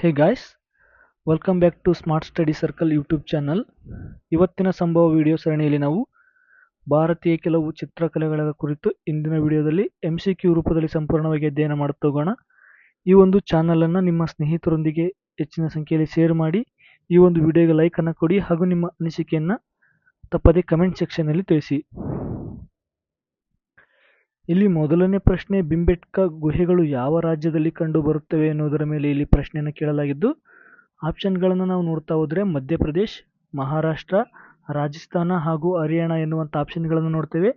Hey guys welcome back to smart study circle YouTube channel ಇವತ್ತಿನ ಸಂಭವ video ಸರಣಿಯಲ್ಲಿ ನಾವು ಭಾರತೀಯ ಕೆಲವು ಚಿತ್ರಕಲೆಗಳ ಕುರಿತು ಇಂದಿನ ವಿಡಿಯೋದಲ್ಲಿ ಎಂ ಸಿ ಕ್ಯೂ ರೂಪದಲ್ಲಿ ಸಂಪೂರ್ಣವಾಗಿ ಅಧ್ಯಯನ ಮಾಡುತ್ತಾ ಹೋಗೋಣ. ಈ ಒಂದು ಚಾನಲನ್ನು ನಿಮ್ಮ ಸ್ನೇಹಿತರೊಂದಿಗೆ ಹೆಚ್ಚಿನ ಸಂಖ್ಯೆಯಲ್ಲಿ ಶೇರ್ ಮಾಡಿ, ಈ ಒಂದು ವಿಡಿಯೋಗೆ ಲೈಕನ್ನು ಕೊಡಿ ಹಾಗೂ ನಿಮ್ಮ ಅನಿಸಿಕೆಯನ್ನು ತಪ್ಪದೇ ಕಮೆಂಟ್ ಸೆಕ್ಷನ್ನಲ್ಲಿ ತಿಳಿಸಿ. ಇಲ್ಲಿ ಮೊದಲನೇ ಪ್ರಶ್ನೆ, ಬಿಂಬೆಟ್ಕ ಗುಹೆಗಳು ಯಾವ ರಾಜ್ಯದಲ್ಲಿ ಕಂಡು ಬರುತ್ತವೆ ಎನ್ನುವುದರ ಮೇಲೆ ಇಲ್ಲಿ ಪ್ರಶ್ನೆಯನ್ನು ಕೇಳಲಾಗಿದ್ದು, ಆಪ್ಷನ್ಗಳನ್ನು ನಾವು ನೋಡ್ತಾ ಹೋದರೆ ಮಧ್ಯಪ್ರದೇಶ್, ಮಹಾರಾಷ್ಟ್ರ, ರಾಜಸ್ಥಾನ ಹಾಗೂ ಹರಿಯಾಣ ಎನ್ನುವಂಥ ಆಪ್ಷನ್ಗಳನ್ನು ನೋಡ್ತೇವೆ.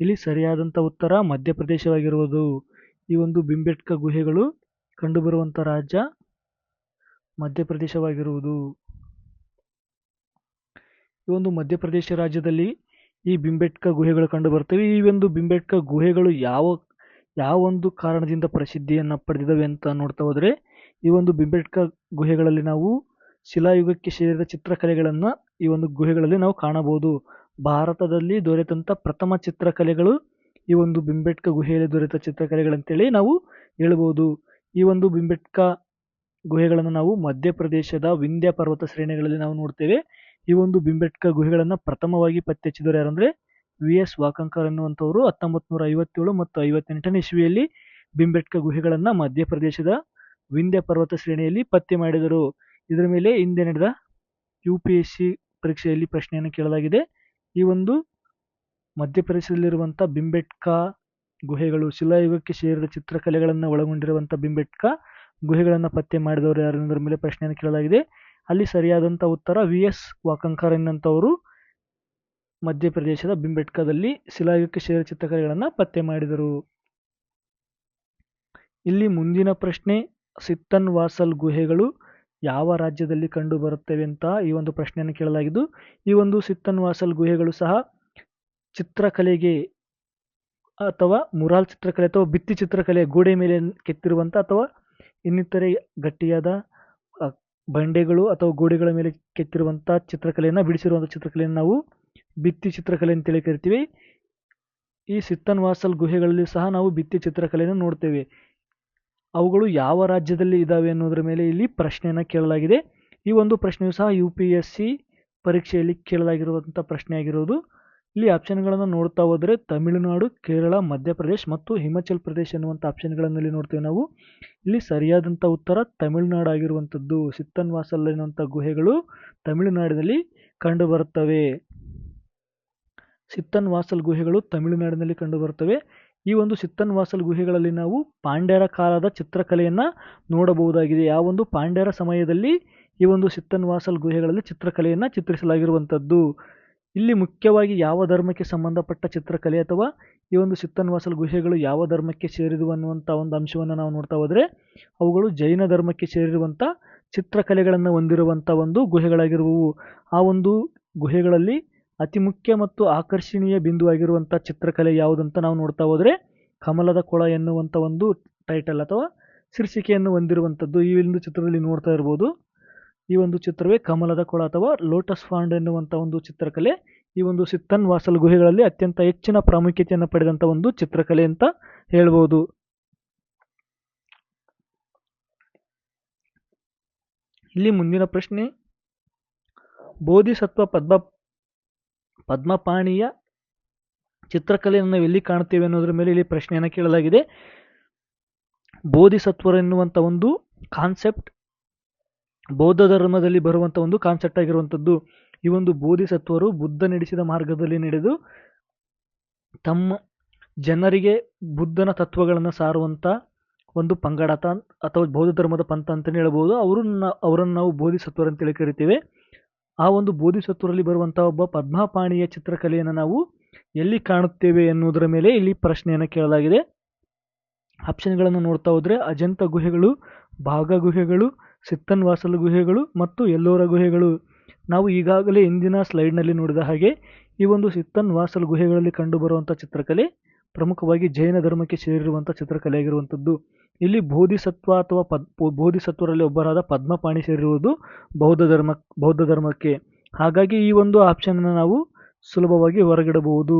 ಇಲ್ಲಿ ಸರಿಯಾದಂಥ ಉತ್ತರ ಮಧ್ಯಪ್ರದೇಶವಾಗಿರುವುದು. ಈ ಒಂದು ಬಿಂಬೆಟ್ಕ ಗುಹೆಗಳು ಕಂಡುಬರುವಂಥ ರಾಜ್ಯ ಮಧ್ಯಪ್ರದೇಶವಾಗಿರುವುದು. ಈ ಒಂದು ಮಧ್ಯಪ್ರದೇಶ ರಾಜ್ಯದಲ್ಲಿ ಈ ಬಿಂಬೆಟ್ಕ ಗುಹೆಗಳು ಕಂಡು ಬರ್ತವೆ ಈ ಒಂದು ಬಿಂಬೆಟ್ಕ ಗುಹೆಗಳು ಯಾವ ಯಾವ ಒಂದು ಕಾರಣದಿಂದ ಪ್ರಸಿದ್ಧಿಯನ್ನು ಪಡೆದಿದ್ದಾವೆ ಅಂತ ನೋಡ್ತಾ ಹೋದರೆ, ಈ ಒಂದು ಬಿಂಬೆಟ್ಕ ಗುಹೆಗಳಲ್ಲಿ ನಾವು ಶಿಲಾಯುಗಕ್ಕೆ ಸೇರಿದ ಚಿತ್ರಕಲೆಗಳನ್ನು ಈ ಒಂದು ಗುಹೆಗಳಲ್ಲಿ ನಾವು ಕಾಣಬಹುದು. ಭಾರತದಲ್ಲಿ ದೊರೆತಂಥ ಪ್ರಥಮ ಚಿತ್ರಕಲೆಗಳು ಈ ಒಂದು ಬಿಂಬೆಟ್ಕ ಗುಹೆಯಲ್ಲಿ ದೊರೆತ ಚಿತ್ರಕಲೆಗಳಂತೇಳಿ ನಾವು ಹೇಳ್ಬೋದು. ಈ ಒಂದು ಬಿಂಬೆಟ್ಕ ಗುಹೆಗಳನ್ನು ನಾವು ಮಧ್ಯಪ್ರದೇಶದ ವಿಂಧ್ಯ ಪರ್ವತ ಶ್ರೇಣಿಗಳಲ್ಲಿ ನಾವು ನೋಡ್ತೇವೆ. ಈ ಒಂದು ಬಿಂಬೆಟ್ಕ ಗುಹೆಗಳನ್ನು ಪ್ರಥಮವಾಗಿ ಪತ್ತೆ ಹಚ್ಚಿದವರು ಯಾರಂದ್ರೆ ವಿ ಎಸ್ ವಾಕಂಕರ್ ಎನ್ನುವಂಥವರು ಹತ್ತೊಂಬತ್ತು ನೂರ ಐವತ್ತೇಳು ಮತ್ತು ಐವತ್ತೆಂಟನೇ ಇಸ್ವಿಯಲ್ಲಿ ಬಿಂಬೆಟ್ಕ ಗುಹೆಗಳನ್ನು ಮಧ್ಯಪ್ರದೇಶದ ವಿಂಧ್ಯ ಪರ್ವತ ಶ್ರೇಣಿಯಲ್ಲಿ ಪತ್ತೆ ಮಾಡಿದರು. ಇದರ ಮೇಲೆ ಹಿಂದೆ ನಡೆದ ಯು ಪಿ ಎಸ್ ಸಿ ಪರೀಕ್ಷೆಯಲ್ಲಿ ಪ್ರಶ್ನೆಯನ್ನು ಕೇಳಲಾಗಿದೆ. ಈ ಒಂದು ಮಧ್ಯಪ್ರದೇಶದಲ್ಲಿರುವಂಥ ಬಿಂಬೆಟ್ಕ ಗುಹೆಗಳು ಶಿಲಾಯುಗಕ್ಕೆ ಸೇರಿದ ಚಿತ್ರಕಲೆಗಳನ್ನು ಒಳಗೊಂಡಿರುವಂಥ ಬಿಂಬೆಟ್ಕ ಗುಹೆಗಳನ್ನು ಪತ್ತೆ ಮಾಡಿದವರು ಯಾರು ಅನ್ನೋದ್ರ ಮೇಲೆ ಪ್ರಶ್ನೆಯನ್ನು ಕೇಳಲಾಗಿದೆ. ಅಲ್ಲಿ ಸರಿಯಾದಂಥ ಉತ್ತರ ವಿ ಎಸ್ ವಾಕಂಕರನ್ ಅಂತವರು ಮಧ್ಯಪ್ರದೇಶದ ಬಿಂಬೆಟ್ಕದಲ್ಲಿ ಶಿಲಾಯುಕ್ತ ಸೇರಿದ ಚಿತ್ರಕಲೆಗಳನ್ನು ಪತ್ತೆ ಮಾಡಿದರು. ಇಲ್ಲಿ ಮುಂದಿನ ಪ್ರಶ್ನೆ, ಸಿತ್ತನ್ ವಾಸಲ್ ಗುಹೆಗಳು ಯಾವ ರಾಜ್ಯದಲ್ಲಿ ಕಂಡು ಬರುತ್ತವೆ ಅಂತ ಈ ಒಂದು ಪ್ರಶ್ನೆಯನ್ನು ಕೇಳಲಾಗಿದ್ದು, ಈ ಒಂದು ಸಿತ್ತನ್ ವಾಸಲ್ ಗುಹೆಗಳು ಸಹ ಚಿತ್ರಕಲೆಗೆ ಅಥವಾ ಮುರಾಲ್ ಚಿತ್ರಕಲೆ ಅಥವಾ ಭಿತ್ತಿ ಚಿತ್ರಕಲೆ ಗೋಡೆ ಮೇಲೆ ಕೆತ್ತಿರುವಂಥ ಅಥವಾ ಇನ್ನಿತರೆ ಗಟ್ಟಿಯಾದ ಬಂಡೆಗಳು ಅಥವಾ ಗೋಡೆಗಳ ಮೇಲೆ ಕೆತ್ತಿರುವಂಥ ಚಿತ್ರಕಲೆಯನ್ನು ಬಿಡಿಸಿರುವಂಥ ಚಿತ್ರಕಲೆಯನ್ನು ನಾವು ಭಿತ್ತಿ ಚಿತ್ರಕಲೆ ಅಂತೇಳಿ ಕರಿತೀವಿ. ಈ ಸಿತ್ತನ್ ವಾಸಲ್ ಗುಹೆಗಳಲ್ಲಿ ಸಹ ನಾವು ಭಿತ್ತಿ ಚಿತ್ರಕಲೆಯನ್ನು ನೋಡ್ತೇವೆ. ಅವುಗಳು ಯಾವ ರಾಜ್ಯದಲ್ಲಿ ಇದ್ದಾವೆ ಅನ್ನೋದ್ರ ಮೇಲೆ ಇಲ್ಲಿ ಪ್ರಶ್ನೆಯನ್ನು ಕೇಳಲಾಗಿದೆ. ಈ ಒಂದು ಪ್ರಶ್ನೆಯು ಸಹ ಯು ಪಿ ಎಸ್ ಸಿ ಪರೀಕ್ಷೆಯಲ್ಲಿ ಕೇಳಲಾಗಿರುವಂಥ ಪ್ರಶ್ನೆ ಆಗಿರೋದು ಇಲ್ಲಿ ಆಪ್ಷನ್ಗಳನ್ನು ನೋಡ್ತಾ ಹೋದರೆ ತಮಿಳುನಾಡು, ಕೇರಳ, ಮಧ್ಯಪ್ರದೇಶ್ ಮತ್ತು ಹಿಮಾಚಲ್ ಪ್ರದೇಶ್ ಎನ್ನುವಂಥ ಆಪ್ಷನ್ಗಳಲ್ಲಿ ನೋಡ್ತೇವೆ ನಾವು. ಇಲ್ಲಿ ಸರಿಯಾದಂಥ ಉತ್ತರ ತಮಿಳುನಾಡು ಆಗಿರುವಂಥದ್ದು ಸಿತ್ತನ್ ವಾಸಲ್ ಎನ್ನುವಂಥ ಗುಹೆಗಳು ತಮಿಳುನಾಡಿನಲ್ಲಿ ಕಂಡುಬರುತ್ತವೆ ಸಿತ್ತನ್ ವಾಸಲ್ ಗುಹೆಗಳು ತಮಿಳುನಾಡಿನಲ್ಲಿ ಕಂಡುಬರುತ್ತವೆ ಈ ಒಂದು ಸಿತ್ತನ್ ವಾಸಲ್ ಗುಹೆಗಳಲ್ಲಿ ನಾವು ಪಾಂಡ್ಯರ ಕಾಲದ ಚಿತ್ರಕಲೆಯನ್ನು ನೋಡಬಹುದಾಗಿದೆ. ಆ ಒಂದು ಪಾಂಡ್ಯರ ಸಮಯದಲ್ಲಿ ಈ ಒಂದು ಸಿತ್ತನ್ ವಾಸಲ್ ಗುಹೆಗಳಲ್ಲಿ ಚಿತ್ರಕಲೆಯನ್ನು ಚಿತ್ರಿಸಲಾಗಿರುವಂಥದ್ದು. ಇಲ್ಲಿ ಮುಖ್ಯವಾಗಿ ಯಾವ ಧರ್ಮಕ್ಕೆ ಸಂಬಂಧಪಟ್ಟ ಚಿತ್ರಕಲೆ ಅಥವಾ ಈ ಒಂದು ಸಿತ್ತನ್ವಾಸಲ್ ಗುಹೆಗಳು ಯಾವ ಧರ್ಮಕ್ಕೆ ಸೇರಿದವು ಅನ್ನುವಂಥ ಒಂದು ಅಂಶವನ್ನು ನಾವು ನೋಡ್ತಾ ಹೋದರೆ, ಅವುಗಳು ಜೈನ ಧರ್ಮಕ್ಕೆ ಸೇರಿರುವಂಥ ಚಿತ್ರಕಲೆಗಳನ್ನು ಹೊಂದಿರುವಂಥ ಒಂದು ಗುಹೆಗಳಾಗಿರುವವು. ಆ ಒಂದು ಗುಹೆಗಳಲ್ಲಿ ಅತಿ ಮುಖ್ಯ ಮತ್ತು ಆಕರ್ಷಣೀಯ ಬಿಂದುವಾಗಿರುವಂಥ ಚಿತ್ರಕಲೆ ಯಾವುದಂತ ನಾವು ನೋಡ್ತಾ ಹೋದರೆ, ಕಮಲದ ಕೊಳ ಎನ್ನುವಂಥ ಒಂದು ಟೈಟಲ್ ಅಥವಾ ಶೀರ್ಷಿಕೆಯನ್ನು ಹೊಂದಿರುವಂಥದ್ದು ಈ ಒಂದು ಚಿತ್ರದಲ್ಲಿ ನೋಡ್ತಾ ಇರ್ಬೋದು. ಈ ಒಂದು ಚಿತ್ರವೇ ಕಮಲದ ಕೊಳ ಅಥವಾ ಲೋಟಸ್ ಫಾಂಡ್ ಎನ್ನುವಂಥ ಒಂದು ಚಿತ್ರಕಲೆ. ಈ ಒಂದು ಸಿತ್ತನ್ ವಾಸಲ್ ಗುಹೆಗಳಲ್ಲಿ ಅತ್ಯಂತ ಹೆಚ್ಚಿನ ಪ್ರಾಮುಖ್ಯತೆಯನ್ನು ಪಡೆದಂಥ ಒಂದು ಚಿತ್ರಕಲೆ ಅಂತ ಹೇಳ್ಬೋದು. ಇಲ್ಲಿ ಮುಂದಿನ ಪ್ರಶ್ನೆ. ಬೋಧಿಸತ್ವ ಪದ್ಮ, ಪದ್ಮಪಾಣಿಯ ಚಿತ್ರಕಲೆಯನ್ನು ನಾವು ಎಲ್ಲಿ ಕಾಣ್ತೇವೆ ಅನ್ನೋದ್ರ ಮೇಲೆ ಇಲ್ಲಿ ಪ್ರಶ್ನೆಯನ್ನು ಕೇಳಲಾಗಿದೆ. ಬೋಧಿಸತ್ವರು ಎನ್ನುವಂಥ ಒಂದು ಕಾನ್ಸೆಪ್ಟ್ ಬೌದ್ಧ ಧರ್ಮದಲ್ಲಿ ಬರುವಂಥ ಒಂದು ಕಾನ್ಸೆಪ್ಟ್ ಆಗಿರುವಂಥದ್ದು ಈ ಒಂದು ಬೋಧಿಸತ್ವರು ಬುದ್ಧ ನಡೆಸಿದ ಮಾರ್ಗದಲ್ಲಿ ನಡೆದು ತಮ್ಮ ಜನರಿಗೆ ಬುದ್ಧನ ತತ್ವಗಳನ್ನು ಸಾರುವಂಥ ಒಂದು ಪಂಗಡ ಅಥವಾ ಬೌದ್ಧ ಧರ್ಮದ ಪಂಥ ಅಂತಲೇ ಹೇಳ್ಬೋದು. ಅವರನ್ನ, ಅವರನ್ನು ನಾವು ಬೋಧಿಸತ್ವರು ಅಂತೇಳಿ ಕರಿತೇವೆ. ಆ ಒಂದು ಬೋಧಿಸತ್ವರಲ್ಲಿ ಬರುವಂಥ ಒಬ್ಬ ಪದ್ಮಪಾಣಿಯ ಚಿತ್ರಕಲೆಯನ್ನು ನಾವು ಎಲ್ಲಿ ಕಾಣುತ್ತೇವೆ ಎನ್ನುವುದರ ಮೇಲೆ ಇಲ್ಲಿ ಪ್ರಶ್ನೆಯನ್ನು ಕೇಳಲಾಗಿದೆ. ಆಪ್ಷನ್ಗಳನ್ನು ನೋಡ್ತಾ ಹೋದರೆ ಅಜಂತ ಗುಹೆಗಳು, ಭಾಗ ಗುಹೆಗಳು ಸಿತ್ತನ್ ವಾಸಲ್ ಗುಹೆಗಳು ಮತ್ತು ಎಲ್ಲೋರ ಗುಹೆಗಳು. ನಾವು ಈಗಾಗಲೇ ಇಂದಿನ ಸ್ಲೈಡ್ನಲ್ಲಿ ನೋಡಿದ ಹಾಗೆ, ಈ ಒಂದು ಸಿತ್ತನ್ ವಾಸಲ್ ಗುಹೆಗಳಲ್ಲಿ ಕಂಡುಬರುವಂಥ ಚಿತ್ರಕಲೆ ಪ್ರಮುಖವಾಗಿ ಜೈನ ಧರ್ಮಕ್ಕೆ ಸೇರಿರುವಂಥ ಚಿತ್ರಕಲೆ ಆಗಿರುವಂಥದ್ದು ಇಲ್ಲಿ ಬೋಧಿಸತ್ವ ಅಥವಾ ಪದ್ ಬೋಧಿಸತ್ವರಲ್ಲಿ ಒಬ್ಬರಾದ ಪದ್ಮಪಾಣಿ ಸೇರಿರುವುದು ಬೌದ್ಧ ಧರ್ಮ, ಬೌದ್ಧ ಧರ್ಮಕ್ಕೆ. ಹಾಗಾಗಿ ಈ ಒಂದು ಆಪ್ಷನ್ನ ನಾವು ಸುಲಭವಾಗಿ ಹೊರಗಿಡಬಹುದು.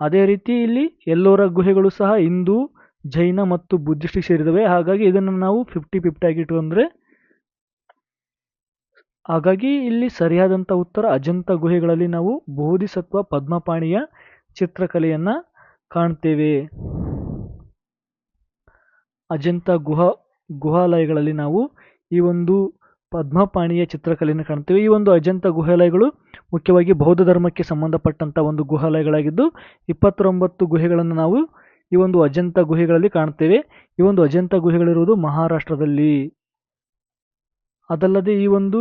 ಅದೇ ರೀತಿ ಇಲ್ಲಿ ಎಲ್ಲೋರ ಗುಹೆಗಳು ಸಹ ಹಿಂದೂ ಜೈನ ಮತ್ತು ಬುದ್ಧಿಸ್ಟಿಗೆ ಸೇರಿದವೆ. ಹಾಗಾಗಿ ಇದನ್ನು ನಾವು ಫಿಫ್ಟಿ ಫಿಫ್ಟಿ ಆಗಿ ಇಟ್ಕೊಂಡ್ರೆ ಹಾಗಾಗಿ ಇಲ್ಲಿ ಸರಿಯಾದಂಥ ಉತ್ತರ ಅಜಂತ ಗುಹೆಗಳಲ್ಲಿ ನಾವು ಬೋಧಿಸತ್ವ ಪದ್ಮಪಾಣಿಯ ಚಿತ್ರಕಲೆಯನ್ನು ಕಾಣ್ತೇವೆ. ಅಜಂತ ಗುಹಾ, ಗುಹಾಲಯಗಳಲ್ಲಿ ನಾವು ಈ ಒಂದು ಪದ್ಮಪಾಣಿಯ ಚಿತ್ರಕಲೆಯನ್ನು ಕಾಣ್ತೇವೆ. ಈ ಒಂದು ಅಜಂತ ಗುಹಾಲಯಗಳು ಮುಖ್ಯವಾಗಿ ಬೌದ್ಧ ಧರ್ಮಕ್ಕೆ ಸಂಬಂಧಪಟ್ಟಂಥ ಒಂದು ಗುಹಾಲಯಗಳಾಗಿದ್ದು ಇಪ್ಪತ್ತೊಂಬತ್ತು ಗುಹೆಗಳನ್ನು ನಾವು ಈ ಒಂದು ಅಜಂತ ಗುಹೆಗಳಲ್ಲಿ ಕಾಣ್ತೇವೆ. ಈ ಒಂದು ಅಜಂತ ಗುಹೆಗಳಿರುವುದು ಮಹಾರಾಷ್ಟ್ರದಲ್ಲಿ. ಅದಲ್ಲದೆ ಈ ಒಂದು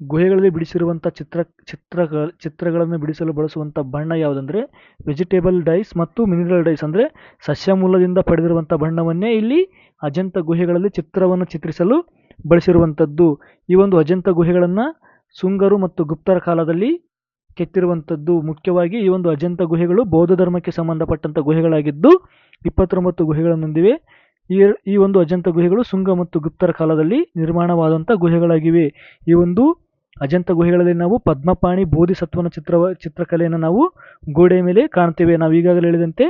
ಗುಹೆಗಳಲ್ಲಿ ಬಿಡಿಸಿರುವಂಥ ಚಿತ್ರ ಚಿತ್ರ ಚಿತ್ರಗಳನ್ನು ಬಿಡಿಸಲು ಬಳಸುವಂಥ ಬಣ್ಣ ಯಾವುದಂದರೆ ವೆಜಿಟೇಬಲ್ ಡೈಸ್ ಮತ್ತು ಮಿನರಲ್ ಡೈಸ್ ಅಂದರೆ ಸಸ್ಯ ಮೂಲದಿಂದ ಪಡೆದಿರುವಂಥ ಬಣ್ಣವನ್ನೇ ಇಲ್ಲಿ ಅಜಂತ ಗುಹೆಗಳಲ್ಲಿ ಚಿತ್ರವನ್ನು ಚಿತ್ರಿಸಲು ಬಳಸಿರುವಂಥದ್ದು. ಈ ಒಂದು ಅಜಂತ ಗುಹೆಗಳನ್ನು ಸುಂಗರು ಮತ್ತು ಗುಪ್ತರ ಕಾಲದಲ್ಲಿ ಕೆತ್ತಿರುವಂಥದ್ದು ಮುಖ್ಯವಾಗಿ ಈ ಒಂದು ಅಜಂತ ಗುಹೆಗಳು ಬೌದ್ಧ ಧರ್ಮಕ್ಕೆ ಸಂಬಂಧಪಟ್ಟಂಥ ಗುಹೆಗಳಾಗಿದ್ದು ಇಪ್ಪತ್ತೊಂಬತ್ತು ಗುಹೆಗಳನ್ನು ಹೊಂದಿವೆ ಈ ಈ ಒಂದು ಅಜಂತ ಗುಹೆಗಳು ಸುಂಗ ಮತ್ತು ಗುಪ್ತರ ಕಾಲದಲ್ಲಿ ನಿರ್ಮಾಣವಾದಂಥ ಗುಹೆಗಳಾಗಿವೆ. ಈ ಒಂದು ಅಜಂತ ಗುಹೆಗಳಲ್ಲಿ ನಾವು ಪದ್ಮಪಾಣಿ ಬೋಧಿಸತ್ವನ ಚಿತ್ರ, ಚಿತ್ರಕಲೆಯನ್ನು ನಾವು ಗೋಡೆಯ ಮೇಲೆ ಕಾಣ್ತೇವೆ. ನಾವು ಈಗಾಗಲೇ ಹೇಳಿದಂತೆ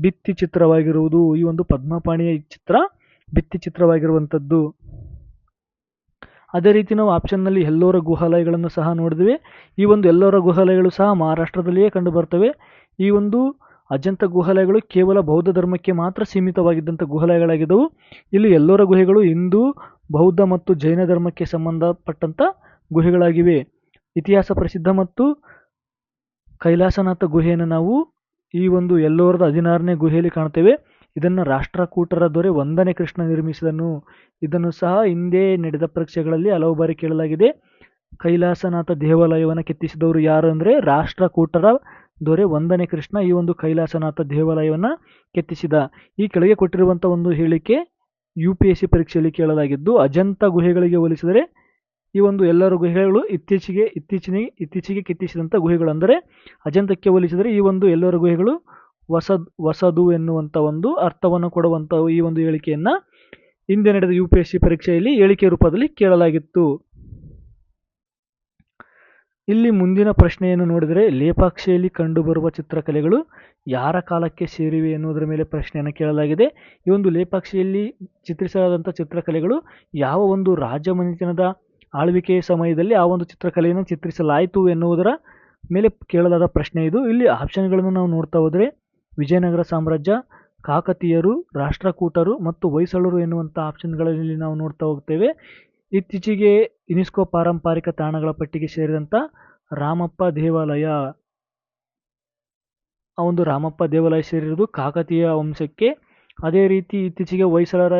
ಭಿತ್ತಿ ಚಿತ್ರವಾಗಿರುವುದು ಈ ಒಂದು ಪದ್ಮಪಾಣಿಯ ಚಿತ್ರ, ಭಿತ್ತಿ ಚಿತ್ರವಾಗಿರುವಂಥದ್ದು. ಅದೇ ರೀತಿ ನಾವು ಆಪ್ಷನ್ನಲ್ಲಿ ಎಲ್ಲೋರ ಗುಹಾಲಯಗಳನ್ನು ಸಹ ನೋಡಿದ್ವಿ. ಈ ಒಂದು ಎಲ್ಲೋರ ಗುಹಾಲಯಗಳು ಸಹ ಮಹಾರಾಷ್ಟ್ರದಲ್ಲಿಯೇ ಕಂಡುಬರ್ತವೆ ಈ ಒಂದು ಅಜಂತ ಗುಹಾಲಯಗಳು ಕೇವಲ ಬೌದ್ಧ ಧರ್ಮಕ್ಕೆ ಮಾತ್ರ ಸೀಮಿತವಾಗಿದ್ದಂಥ ಗುಹಾಲಯಗಳಾಗಿದ್ದವು. ಇಲ್ಲಿ ಎಲ್ಲೋರ ಗುಹೆಗಳು ಹಿಂದೂ, ಬೌದ್ಧ ಮತ್ತು ಜೈನ ಧರ್ಮಕ್ಕೆ ಸಂಬಂಧಪಟ್ಟಂಥ ಗುಹೆಗಳಾಗಿವೆ. ಇತಿಹಾಸ ಪ್ರಸಿದ್ಧ ಮತ್ತು ಕೈಲಾಸನಾಥ ಗುಹೆಯನ್ನು ನಾವು ಈ ಒಂದು ಎಲ್ಲೋರದ ಹದಿನಾರನೇ ಗುಹೆಯಲ್ಲಿ ಕಾಣ್ತೇವೆ. ಇದನ್ನು ರಾಷ್ಟ್ರಕೂಟರ ದೊರೆ ಒಂದನೇ ಕೃಷ್ಣ ನಿರ್ಮಿಸಿದನು. ಇದನ್ನು ಸಹ ಹಿಂದೆ ನಡೆದ ಪರೀಕ್ಷೆಗಳಲ್ಲಿ ಹಲವು ಬಾರಿ ಕೇಳಲಾಗಿದೆ. ಕೈಲಾಸನಾಥ ದೇವಾಲಯವನ್ನು ಕೆತ್ತಿಸಿದವರು ಯಾರು ಅಂದರೆ ರಾಷ್ಟ್ರಕೂಟರ ದೊರೆ ಒಂದನೇ ಕೃಷ್ಣ ಈ ಒಂದು ಕೈಲಾಸನಾಥ ದೇವಾಲಯವನ್ನು ಕೆತ್ತಿಸಿದ. ಈ ಕೆಳಗೆ ಕೊಟ್ಟಿರುವಂಥ ಒಂದು ಹೇಳಿಕೆ ಯು ಪಿ ಎಸ್ ಸಿ ಪರೀಕ್ಷೆಯಲ್ಲಿ ಕೇಳಲಾಗಿದ್ದು, ಅಜಂತ ಗುಹೆಗಳಿಗೆ ಹೋಲಿಸಿದರೆ ಈ ಒಂದು ಎಲ್ಲರ ಗುಹೆಗಳು ಇತ್ತೀಚೆಗೆ ಇತ್ತೀಚಿನ ಇತ್ತೀಚೆಗೆ ಕೆತ್ತಿಸಿದಂಥ ಗುಹೆಗಳು. ಅಂದರೆ ಅಜಂತಕ್ಕೆ ಹೋಲಿಸಿದರೆ ಈ ಒಂದು ಎಲ್ಲರ ಗುಹೆಗಳು ಹೊಸದ್ ಹೊಸದು ಎನ್ನುವಂಥ ಒಂದು ಅರ್ಥವನ್ನು ಕೊಡುವಂಥ ಈ ಒಂದು ಹೇಳಿಕೆಯನ್ನು ಹಿಂದೆ ನಡೆದ ಯು ಪಿ ಎಸ್ ಸಿ ಪರೀಕ್ಷೆಯಲ್ಲಿ ಹೇಳಿಕೆ ರೂಪದಲ್ಲಿ ಕೇಳಲಾಗಿತ್ತು. ಇಲ್ಲಿ ಮುಂದಿನ ಪ್ರಶ್ನೆಯನ್ನು ನೋಡಿದರೆ ಲೇಪಾಕ್ಷಿಯಲ್ಲಿ ಕಂಡುಬರುವ ಚಿತ್ರಕಲೆಗಳು ಯಾರ ಕಾಲಕ್ಕೆ ಸೇರಿವೆ ಎನ್ನುವುದರ ಮೇಲೆ ಪ್ರಶ್ನೆಯನ್ನು ಕೇಳಲಾಗಿದೆ. ಈ ಒಂದು ಲೇಪಾಕ್ಷಿಯಲ್ಲಿ ಚಿತ್ರಿಸಲಾದಂಥ ಚಿತ್ರಕಲೆಗಳು ಯಾವ ಒಂದು ರಾಜಮನೆತನದ ಆಳ್ವಿಕೆಯ ಸಮಯದಲ್ಲಿ ಆ ಒಂದು ಚಿತ್ರಕಲೆಯನ್ನು ಚಿತ್ರಿಸಲಾಯಿತು ಎನ್ನುವುದರ ಮೇಲೆ ಕೇಳಲಾದ ಪ್ರಶ್ನೆ ಇದು. ಇಲ್ಲಿ ಆಪ್ಷನ್ಗಳನ್ನು ನಾವು ನೋಡ್ತಾ ಹೋದರೆ ವಿಜಯನಗರ ಸಾಮ್ರಾಜ್ಯ, ಕಾಕತೀಯರು, ರಾಷ್ಟ್ರಕೂಟರು ಮತ್ತು ಹೊಯ್ಸಳರು ಎನ್ನುವಂಥ ಆಪ್ಷನ್ಗಳಲ್ಲಿ ನಾವು ನೋಡ್ತಾ ಹೋಗ್ತೇವೆ. ಇತ್ತೀಚೆಗೆ ಯುನೆಸ್ಕೋ ಪಾರಂಪರಿಕ ತಾಣಗಳ ಪಟ್ಟಿಗೆ ಸೇರಿದಂಥ ರಾಮಪ್ಪ ದೇವಾಲಯ, ಆ ಒಂದು ರಾಮಪ್ಪ ದೇವಾಲಯ ಸೇರಿರುವುದು ಕಾಕತೀಯ ವಂಶಕ್ಕೆ. ಅದೇ ರೀತಿ ಇತ್ತೀಚೆಗೆ ಹೊಯ್ಸಳರ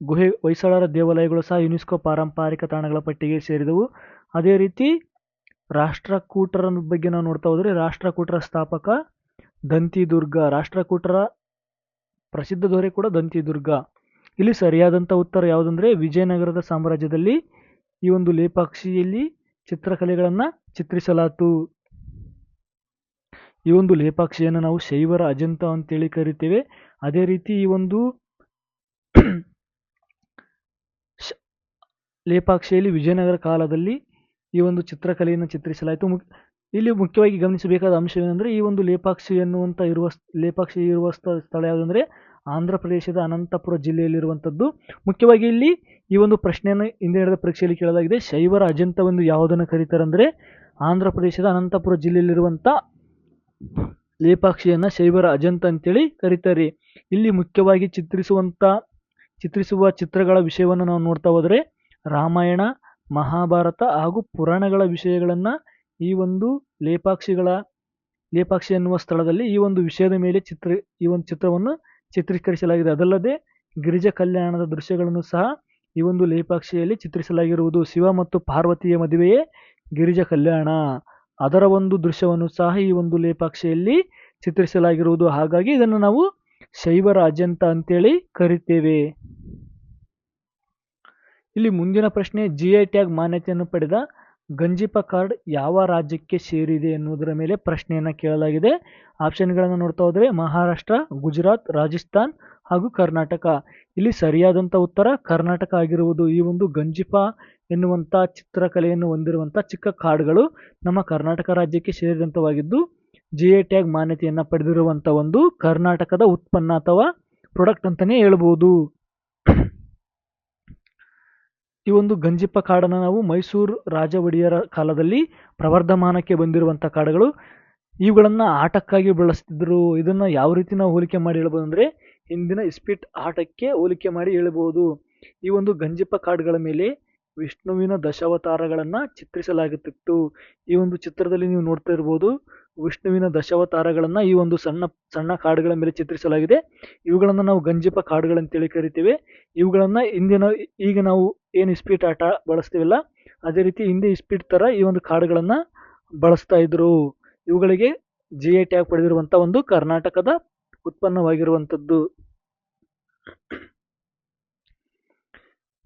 ಗುಹೆ, ಹೊಯ್ಸಳರ ದೇವಾಲಯಗಳು ಸಹ ಯುನೆಸ್ಕೋ ಪಾರಂಪರಿಕ ತಾಣಗಳ ಪಟ್ಟಿಗೆ ಸೇರಿದವು. ಅದೇ ರೀತಿ ರಾಷ್ಟ್ರಕೂಟರ ಬಗ್ಗೆ ನಾವು ನೋಡ್ತಾ ಹೋದರೆ ರಾಷ್ಟ್ರಕೂಟರ ಸ್ಥಾಪಕ ದಂತಿದುರ್ಗ ರಾಷ್ಟ್ರಕೂಟರ ಪ್ರಸಿದ್ಧ ದೊರೆ ಕೂಡ ದಂತಿದುರ್ಗ. ಇಲ್ಲಿ ಸರಿಯಾದಂಥ ಉತ್ತರ ಯಾವುದಂದ್ರೆ ವಿಜಯನಗರದ ಸಾಮ್ರಾಜ್ಯದಲ್ಲಿ ಈ ಒಂದು ಲೇಪಾಕ್ಷಿಯಲ್ಲಿ ಚಿತ್ರಕಲೆಗಳನ್ನು ಚಿತ್ರಿಸಲಾಯಿತು ಈ ಒಂದು ಲೇಪಾಕ್ಷಿಯನ್ನು ನಾವು ಶೈವರ ಅಜಂತ ಅಂತೇಳಿ ಕರಿತೇವೆ. ಅದೇ ರೀತಿ ಈ ಒಂದು ಲೇಪಾಕ್ಷಿಯಲ್ಲಿ ವಿಜಯನಗರ ಕಾಲದಲ್ಲಿ ಈ ಒಂದು ಚಿತ್ರಕಲೆಯನ್ನು ಚಿತ್ರಿಸಲಾಯಿತು. ಇಲ್ಲಿ ಮುಖ್ಯವಾಗಿ ಗಮನಿಸಬೇಕಾದ ಅಂಶವೇನೆಂದರೆ ಈ ಒಂದು ಲೇಪಾಕ್ಷಿ ಎನ್ನುವಂಥ ಇರುವ ಲೇಪಾಕ್ಷಿ ಇರುವ ಸ್ಥಳ ಯಾವುದಂದರೆ ಆಂಧ್ರ ಪ್ರದೇಶದ ಅನಂತಪುರ ಜಿಲ್ಲೆಯಲ್ಲಿರುವಂಥದ್ದು. ಮುಖ್ಯವಾಗಿ ಇಲ್ಲಿ ಈ ಒಂದು ಪ್ರಶ್ನೆಯನ್ನು ಹಿಂದೆ ನಡೆದ ಪರೀಕ್ಷೆಯಲ್ಲಿ ಕೇಳಲಾಗಿದೆ. ಶೈವರ ಅಜಂತವೆಂದು ಯಾವುದನ್ನು ಕರೀತಾರೆ ಅಂದರೆ ಆಂಧ್ರ ಪ್ರದೇಶದ ಅನಂತಪುರ ಜಿಲ್ಲೆಯಲ್ಲಿರುವಂಥ ಲೇಪಾಕ್ಷಿಯನ್ನು ಶೈವರ ಅಜಂತ ಅಂತೇಳಿ ಕರೀತಾರೆ. ಇಲ್ಲಿ ಮುಖ್ಯವಾಗಿ ಚಿತ್ರಿಸುವಂಥ ಚಿತ್ರಿಸುವ ಚಿತ್ರಗಳ ವಿಷಯವನ್ನು ನಾವು ನೋಡ್ತಾ ಹೋದರೆ ರಾಮಾಯಣ, ಮಹಾಭಾರತ ಹಾಗೂ ಪುರಾಣಗಳ ವಿಷಯಗಳನ್ನು ಈ ಒಂದು ಲೇಪಾಕ್ಷಿಗಳ, ಲೇಪಾಕ್ಷಿ ಎನ್ನುವ ಸ್ಥಳದಲ್ಲಿ ಈ ಒಂದು ವಿಷಯದ ಮೇಲೆ ಚಿತ್ರ, ಈ ಒಂದು ಚಿತ್ರವನ್ನು ಚಿತ್ರೀಕರಿಸಲಾಗಿದೆ. ಅದಲ್ಲದೆ ಗಿರಿಜ ಕಲ್ಯಾಣದ ದೃಶ್ಯಗಳನ್ನು ಸಹ ಈ ಒಂದು ಲೇಪಾಕ್ಷಿಯಲ್ಲಿ ಚಿತ್ರಿಸಲಾಗಿರುವುದು ಶಿವ ಮತ್ತು ಪಾರ್ವತಿಯ ಮದುವೆಯೇ ಗಿರಿಜ ಕಲ್ಯಾಣ. ಅದರ ಒಂದು ದೃಶ್ಯವನ್ನು ಸಹ ಈ ಒಂದು ಲೇಪಾಕ್ಷಿಯಲ್ಲಿ ಚಿತ್ರಿಸಲಾಗಿರುವುದು. ಹಾಗಾಗಿ ಇದನ್ನು ನಾವು ಅಂತ ಅಂತೇಳಿ ಕರಿತೇವೆ. ಇಲ್ಲಿ ಮುಂದಿನ ಪ್ರಶ್ನೆ ಜಿ ಐ ಟ್ಯಾಗ್ ಮಾನ್ಯತೆಯನ್ನು ಪಡೆದ ಗಂಜಿಪ ಕಾರ್ಡ್ ಯಾವ ರಾಜ್ಯಕ್ಕೆ ಸೇರಿದೆ ಎನ್ನುವುದರ ಮೇಲೆ ಪ್ರಶ್ನೆಯನ್ನು ಕೇಳಲಾಗಿದೆ. ಆಪ್ಷನ್ಗಳನ್ನು ನೋಡ್ತಾ ಹೋದರೆ ಮಹಾರಾಷ್ಟ್ರ, ಗುಜರಾತ್, ರಾಜಸ್ಥಾನ್ ಹಾಗೂ ಕರ್ನಾಟಕ. ಇಲ್ಲಿ ಸರಿಯಾದಂಥ ಉತ್ತರ, ಕರ್ನಾಟಕ ಆಗಿರುವುದು ಈ ಒಂದು ಗಂಜಿಪ ಎನ್ನುವಂಥ ಚಿತ್ರಕಲೆಯನ್ನು ಹೊಂದಿರುವಂಥ ಚಿಕ್ಕ ಕಾರ್ಡ್ಗಳು ನಮ್ಮ ಕರ್ನಾಟಕ ರಾಜ್ಯಕ್ಕೆ ಸೇರಿದಂಥವಾಗಿದ್ದು ಜಿ ಎ ಟ್ಯಾಗ್ ಮಾನ್ಯತೆಯನ್ನು ಪಡೆದಿರುವಂಥ ಒಂದು ಕರ್ನಾಟಕದ ಉತ್ಪನ್ನ ಅಥವಾ ಪ್ರಾಡಕ್ಟ್ ಅಂತಲೇ ಹೇಳ್ಬೋದು. ಈ ಒಂದು ಗಂಜಿಪ್ಪ ಕಾಡನ್ನು ನಾವು ಮೈಸೂರು ರಾಜ ಒಡೆಯರ ಕಾಲದಲ್ಲಿ ಪ್ರವರ್ಧಮಾನಕ್ಕೆ ಬಂದಿರುವಂಥ ಕಾಡುಗಳು. ಇವುಗಳನ್ನು ಆಟಕ್ಕಾಗಿ ಬಳಸ್ತಿದ್ರು. ಇದನ್ನು ಯಾವ ರೀತಿ ನಾವು ಹೋಲಿಕೆ ಮಾಡಿ ಹೇಳ್ಬೋದು ಅಂದರೆ ಹಿಂದಿನ ಇಸ್ಪೀಟ್ ಆಟಕ್ಕೆ ಹೋಲಿಕೆ ಮಾಡಿ ಹೇಳ್ಬೋದು. ಈ ಒಂದು ಗಂಜಿಪ್ಪ ಕಾಡುಗಳ ಮೇಲೆ ವಿಷ್ಣುವಿನ ದಶಾವತಾರಗಳನ್ನು ಚಿತ್ರಿಸಲಾಗುತ್ತಿತ್ತು. ಈ ಒಂದು ಚಿತ್ರದಲ್ಲಿ ನೀವು ನೋಡ್ತಾ ಇರ್ಬೋದು, ವಿಷ್ಣುವಿನ ದಶಾವತಾರಗಳನ್ನು ಈ ಒಂದು ಸಣ್ಣ ಸಣ್ಣ ಕಾಡುಗಳ ಮೇಲೆ ಚಿತ್ರಿಸಲಾಗಿದೆ. ಇವುಗಳನ್ನು ನಾವು ಗಂಜಿಪ ಕಾಡುಗಳಂತೇಳಿ ಕರಿತೀವಿ. ಇವುಗಳನ್ನು ಹಿಂದಿನ ಈಗ ನಾವು ಏನು ಇಸ್ಪೀಟ್ ಆಟ ಬಳಸ್ತೀವಲ್ಲ, ಅದೇ ರೀತಿ ಹಿಂದೆ ಇಸ್ಪೀಟ್ ಥರ ಈ ಒಂದು ಕಾಡುಗಳನ್ನು ಬಳಸ್ತಾ ಇದ್ರು. ಇವುಗಳಿಗೆ ಜಿ ಐ ಟ್ಯಾಗ್ ಪಡೆದಿರುವಂಥ ಒಂದು ಕರ್ನಾಟಕದ ಉತ್ಪನ್ನವಾಗಿರುವಂಥದ್ದು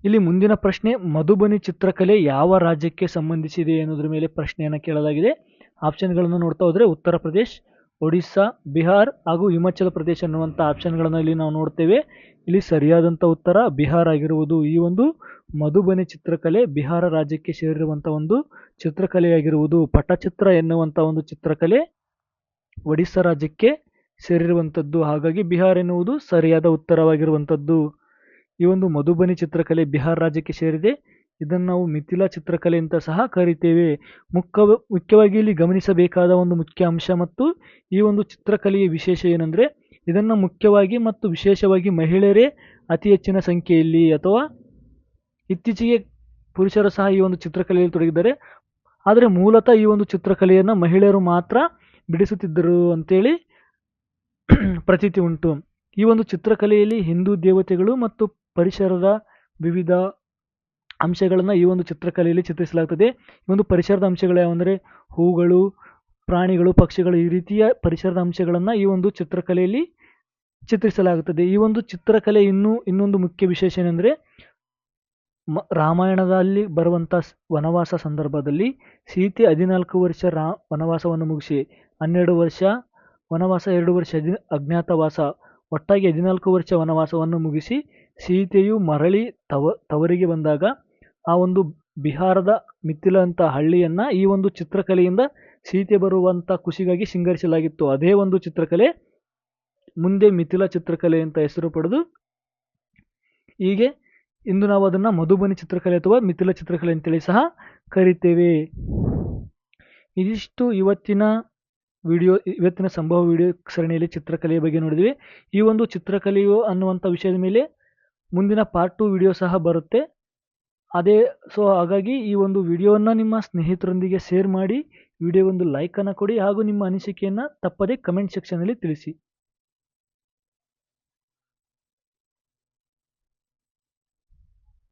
ಇಲ್ಲಿ ಮುಂದಿನ ಪ್ರಶ್ನೆ, ಮಧುಬನಿ ಚಿತ್ರಕಲೆ ಯಾವ ರಾಜ್ಯಕ್ಕೆ ಸಂಬಂಧಿಸಿದೆ ಅನ್ನೋದ್ರ ಮೇಲೆ ಪ್ರಶ್ನೆಯನ್ನು ಕೇಳಲಾಗಿದೆ. ಆಪ್ಷನ್ಗಳನ್ನು ನೋಡ್ತಾ ಹೋದರೆ ಉತ್ತರ ಪ್ರದೇಶ್, ಒಡಿಸ್ಸಾ, ಬಿಹಾರ್ ಹಾಗೂ ಹಿಮಾಚಲ ಪ್ರದೇಶ ಅನ್ನುವಂಥ ಆಪ್ಷನ್ಗಳನ್ನು ಇಲ್ಲಿ ನಾವು ನೋಡ್ತೇವೆ. ಇಲ್ಲಿ ಸರಿಯಾದಂಥ ಉತ್ತರ ಬಿಹಾರ್ ಆಗಿರುವುದು ಈ ಒಂದು. ಮಧುಬನಿ ಚಿತ್ರಕಲೆ ಬಿಹಾರ ರಾಜ್ಯಕ್ಕೆ ಸೇರಿರುವಂಥ ಒಂದು ಚಿತ್ರಕಲೆಯಾಗಿರುವುದು ಪಟಚಿತ್ರ ಎನ್ನುವಂಥ ಒಂದು ಚಿತ್ರಕಲೆ ಒಡಿಸ್ಸಾ ರಾಜ್ಯಕ್ಕೆ ಸೇರಿರುವಂಥದ್ದು. ಹಾಗಾಗಿ ಬಿಹಾರ್ ಎನ್ನುವುದು ಸರಿಯಾದ ಉತ್ತರವಾಗಿರುವಂಥದ್ದು. ಈ ಒಂದು ಮಧುಬನಿ ಚಿತ್ರಕಲೆ ಬಿಹಾರ್ ರಾಜ್ಯಕ್ಕೆ ಸೇರಿದೆ. ಇದನ್ನು ನಾವು ಮಿಥಿಲಾ ಚಿತ್ರಕಲೆ ಅಂತ ಸಹ ಕರಿತೇವೆ. ಮುಖ್ಯ, ಮುಖ್ಯವಾಗಿ ಇಲ್ಲಿ ಗಮನಿಸಬೇಕಾದ ಒಂದು ಮುಖ್ಯ ಅಂಶ ಮತ್ತು ಈ ಒಂದು ಚಿತ್ರಕಲೆಯ ವಿಶೇಷ ಏನಂದರೆ, ಇದನ್ನು ಮುಖ್ಯವಾಗಿ ಮತ್ತು ವಿಶೇಷವಾಗಿ ಮಹಿಳೆಯರೇ ಅತಿ ಹೆಚ್ಚಿನ ಸಂಖ್ಯೆಯಲ್ಲಿ ಅಥವಾ ಇತ್ತೀಚೆಗೆ ಪುರುಷರು ಸಹ ಈ ಒಂದು ಚಿತ್ರಕಲೆಯಲ್ಲಿ ತೊಡಗಿದ್ದಾರೆ. ಆದರೆ ಮೂಲತಃ ಈ ಒಂದು ಚಿತ್ರಕಲೆಯನ್ನು ಮಹಿಳೆಯರು ಮಾತ್ರ ಬಿಡಿಸುತ್ತಿದ್ದರು ಅಂತೇಳಿ ಪ್ರತೀತಿ ಉಂಟು. ಈ ಒಂದು ಚಿತ್ರಕಲೆಯಲ್ಲಿ ಹಿಂದೂ ದೇವತೆಗಳು ಮತ್ತು ಪರಿಸರದ ವಿವಿಧ ಅಂಶಗಳನ್ನು ಈ ಒಂದು ಚಿತ್ರಕಲೆಯಲ್ಲಿ ಚಿತ್ರಿಸಲಾಗುತ್ತದೆ ಈ ಒಂದು ಪರಿಸರದ ಅಂಶಗಳು ಯಾವಂದರೆ ಹೂಗಳು, ಪ್ರಾಣಿಗಳು, ಪಕ್ಷಿಗಳು ಈ ರೀತಿಯ ಪರಿಸರದ ಅಂಶಗಳನ್ನು ಈ ಒಂದು ಚಿತ್ರಕಲೆಯಲ್ಲಿ ಚಿತ್ರಿಸಲಾಗುತ್ತದೆ ಈ ಒಂದು ಚಿತ್ರಕಲೆ ಇನ್ನೂ ಇನ್ನೊಂದು ಮುಖ್ಯ ವಿಶೇಷ ಏನೆಂದರೆ ಮ ರಾಮಾಯಣದಲ್ಲಿ ಬರುವಂಥ ವನವಾಸ ಸಂದರ್ಭದಲ್ಲಿ ಸೀತೆ ಹದಿನಾಲ್ಕು ವರ್ಷ ರಾ ವನವಾಸವನ್ನು ಮುಗಿಸಿ ಹನ್ನೆರಡು ವರ್ಷ ವನವಾಸ ಎರಡು ವರ್ಷ ಅಜ್ಞ ಅಜ್ಞಾತವಾಸ ಒಟ್ಟಾಗಿ ಹದಿನಾಲ್ಕು ವರ್ಷ ವನವಾಸವನ್ನು ಮುಗಿಸಿ ಸೀತೆಯು ಮರಳಿ ತವ, ತವರಿಗೆ ಬಂದಾಗ ಆ ಒಂದು ಬಿಹಾರದ ಮಿಥಿಲ ಅಂತ ಹಳ್ಳಿಯನ್ನು ಈ ಒಂದು ಚಿತ್ರಕಲೆಯಿಂದ ಸೀತೆ ಬರುವಂಥ ಖುಷಿಗಾಗಿ ಸಿಂಗರಿಸಲಾಗಿತ್ತು ಅದೇ ಒಂದು ಚಿತ್ರಕಲೆ ಮುಂದೆ ಮಿಥಿಲ ಚಿತ್ರಕಲೆ ಅಂತ ಹೆಸರು ಪಡೆದು ಹೀಗೆ ಇಂದು ನಾವು ಅದನ್ನ ಮಧುಬನಿ ಚಿತ್ರಕಲೆ ಅಥವಾ ಮಿಥಿಲ ಚಿತ್ರಕಲೆ ಅಂತೇಳಿ ಸಹ ಕರಿತೇವೆ. ಇದಿಷ್ಟು ಇವತ್ತಿನ ವಿಡಿಯೋ, ಇವತ್ತಿನ ಸಂಭವ ವಿಡಿಯೋ ಸರಣಿಯಲ್ಲಿ ಚಿತ್ರಕಲೆಯ ಬಗ್ಗೆ ನೋಡಿದ್ವಿ. ಈ ಒಂದು ಚಿತ್ರಕಲೆಯು ಅನ್ನುವಂಥ ವಿಷಯದ ಮೇಲೆ ಮುಂದಿನ ಪಾರ್ಟ್ ಟು ವಿಡಿಯೋ ಸಹ ಬರುತ್ತೆ. ಅದೇ ಸೊ ಹಾಗಾಗಿ ಈ ಒಂದು ವಿಡಿಯೋವನ್ನು ನಿಮ್ಮ ಸ್ನೇಹಿತರೊಂದಿಗೆ ಶೇರ್ ಮಾಡಿ ವಿಡಿಯೋ ಒಂದು ಲೈಕನ್ನು ಕೊಡಿ ಹಾಗೂ ನಿಮ್ಮ ಅನಿಸಿಕೆಯನ್ನು ತಪ್ಪದೇ ಕಮೆಂಟ್ ಸೆಕ್ಷನಲ್ಲಿ ತಿಳಿಸಿ.